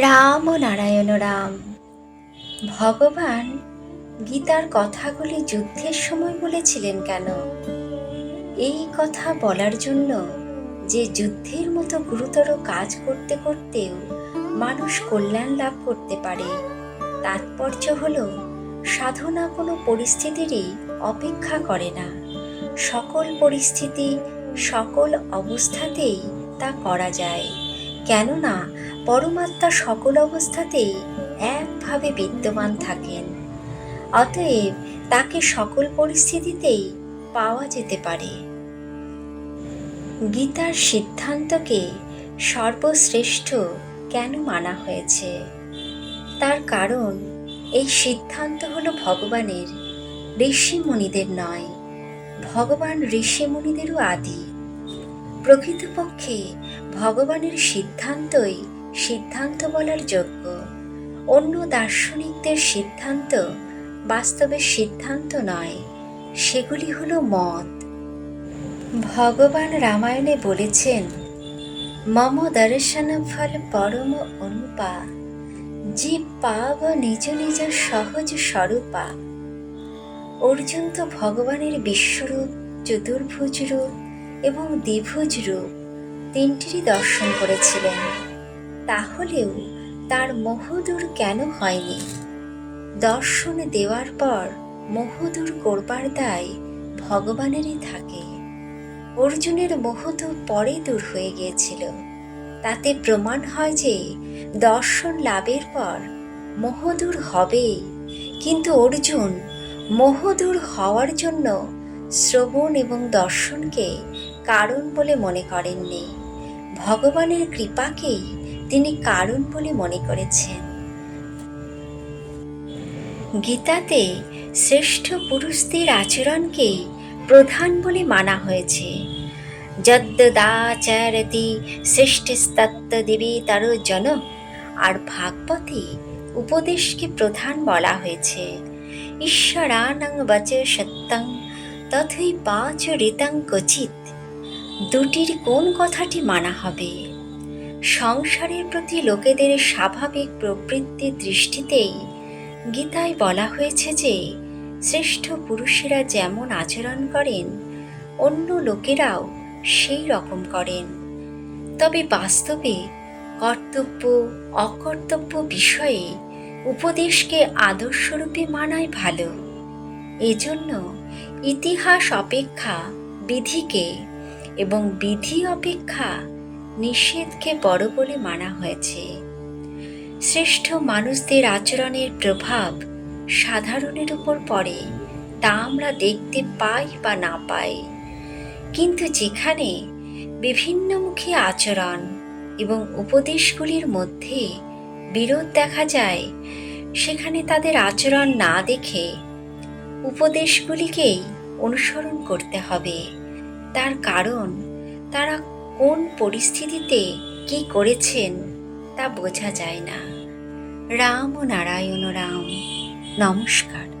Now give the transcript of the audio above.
রাম নারায়ণ রাম। ভগবান গীতার কথাগুলি যুদ্ধের সময় বলেছিলেন কেন? এই কথা বলার জন্য যে যুদ্ধের মতো গুরুতর কাজ করতে করতেও মানুষ কল্যাণ লাভ করতে পারে, তাৎপর্য হল সাধনা কোনো পরিস্থিতিরই অপেক্ষা করে না। সকল পরিস্থিতি, সকল অবস্থাতেই তা করা যায়। কেননা পরমাত্মা সকল অবস্থাতেই একভাবে বিদ্যমান থাকেন। অতএব তাকে সকল পরিস্থিতিতেই পাওয়া যেতে পারে। গীতার সিদ্ধান্তকে সর্বশ্রেষ্ঠ কেন মানা হয়েছে? তার কারণ এই সিদ্ধান্ত হলো ভগবানের ঋষি মুনিদের নয়, ভগবান ঋষি মুনিদেরও আদি। প্রকৃতপক্ষে ভগবানের সিদ্ধান্তই সিদ্ধান্ত বলার যোগ্য। অন্য দার্শনিকদের সিদ্ধান্ত বাস্তবে সিদ্ধান্ত নয়, সেগুলি হলো মত। ভগবান রামায়ণে বলেছেন, মম দর্শন ফল পরম অনুপা, জীব পাব নিজ নিজ সহজ স্বরূপা। অর্জুন তো ভগবানের বিশ্বরূপ, চতুর্ভুজ রূপ এবং দ্বিভুজ রূপ তিনটিরই দর্শন করেছিলেন। তাহলেও তার মোহদূর কেন হয়নি? দর্শন দেওয়ার পর মোহদূর করবার দায় ভগবানেরই থাকে। অর্জুনের মোহ পরে দূর হয়ে গিয়েছিল। তাতে প্রমাণ হয় যে দর্শন লাভের পর মোহদূর হবেই। কিন্তু অর্জুন মোহদূর হওয়ার জন্য শ্রবণ এবং দর্শনকে কারণ বলে মনে করেননি। ভগবানের কৃপাকেই তিনি কারণ বলে মনে করেছেন। গীতাতে শ্রেষ্ঠ পুরুষদের আচরণকেই প্রধান বলে মানা হয়েছে। যদ্দাচারতি দেবী তার জন, আর ভাগবতে উপদেশকে প্রধান বলা হয়েছে। ঈশ্বরানং বচ সত্যং তথৈ পাচ ঋতাং কচিত দুটির কোন কথাটি মানা হবে? সংসারের প্রতি লোকেদের স্বাভাবিক প্রবৃত্তির দৃষ্টিতেই গীতায় বলা হয়েছে যে, শ্রেষ্ঠ পুরুষেরা যেমন আচরণ করেন, অন্য লোকেরাও সেই রকম করেন। তবে বাস্তবে কর্তব্য, অকর্তব্য বিষয়ে উপদেশকে আদর্শরূপে মানাই ভালো। এজন্য ইতিহাস অপেক্ষা বিধিকে এবং বিধি অপেক্ষা নিষেধকে বড় বলে মানা হয়েছে। শ্রেষ্ঠ মানুষদের আচরণের প্রভাব সাধারণের উপর পড়ে, তা আমরা দেখতে পাই বা না পাই। কিন্তু যেখানে বিভিন্নমুখী আচরণ এবং উপদেশগুলির মধ্যে বিরোধ দেখা যায়, সেখানে তাদের আচরণ না দেখে উপদেশগুলিকেই অনুসরণ করতে হবে। তার কারণ তারা কোন পরিস্থিতিতে কি করেছেন তা বোঝা যায় না। রাম ও নারায়ণ রাম নমস্কার।